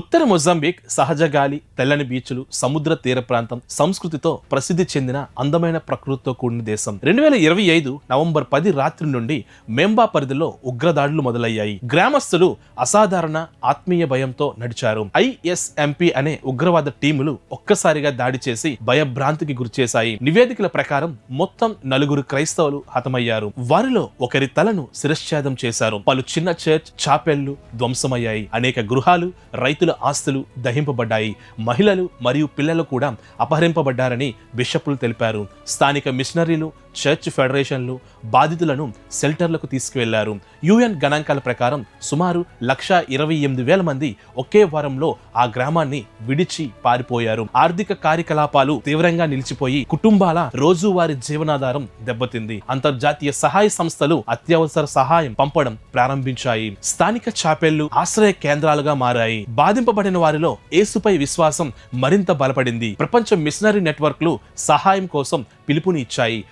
ఉత్తర Mozambique సహజ గాలి తెల్లని బీచ్లు సముద్ర తీర ప్రాంతం సంస్కృతితో ప్రసిద్ధి చెందిన అందమైన ప్రకృతితో కూడిన దేశం. రెండు వేల ఇరవై ఐదు నవంబర్ పది రాత్రి నుండి మెంబా పరిధిలో ఉగ్రదాడులు మొదలయ్యాయి. గ్రామస్తులు అసాధారణ ఆత్మీయ భయంతో నడిచారు. ఐఎస్ఎంపి అనే ఉగ్రవాద టీములు ఒక్కసారిగా దాడి చేసి భయభ్రాంతికి గురిచేశాయి నివేదికల ప్రకారం మొత్తం నలుగురు క్రైస్తవులు హతమయ్యారు. వారిలో ఒకరి తలను శిరశ్ఛేదం చేశారు. పలు చిన్న చర్చ్ చాపెళ్ళు ధ్వంసమయ్యాయి. అనేక గృహాలు రైతుల ఆస్తులు దహింపబడ్డాయి. మహిళలు మరియు పిల్లలు కూడా అపహరింపబడ్డారని బిషపులు తెలిపారు. స్థానిక మిషనరీలు చర్చ్ ఫెడరేషన్లు బాధితులను సెల్టర్లకు తీసుకువెళ్ళారు. యుఎన్ గణాంకాల ప్రకారం సుమారు లక్ష ఇరవై ఎనిమిది వేల మంది ఒకే వారంలో ఆ గ్రామాన్ని విడిచి పారిపోయారు. ఆర్థిక కార్యకలాపాలు తీవ్రంగా నిలిచిపోయి కుటుంబాల రోజువారీ జీవనాధారం దెబ్బతింది. అంతర్జాతీయ సహాయ సంస్థలు అత్యవసర సహాయం పంపడం ప్రారంభించాయి. స్థానిక చాపెళ్ళు ఆశ్రయ కేంద్రాలుగా మారాయి. బాధింపబడిన వారిలో ఏసుపై విశ్వాసం మరింత బలపడింది. ప్రపంచ మిషనరీ నెట్వర్క్లు సహాయం కోసం పిలుపుని ఇచ్చాయి.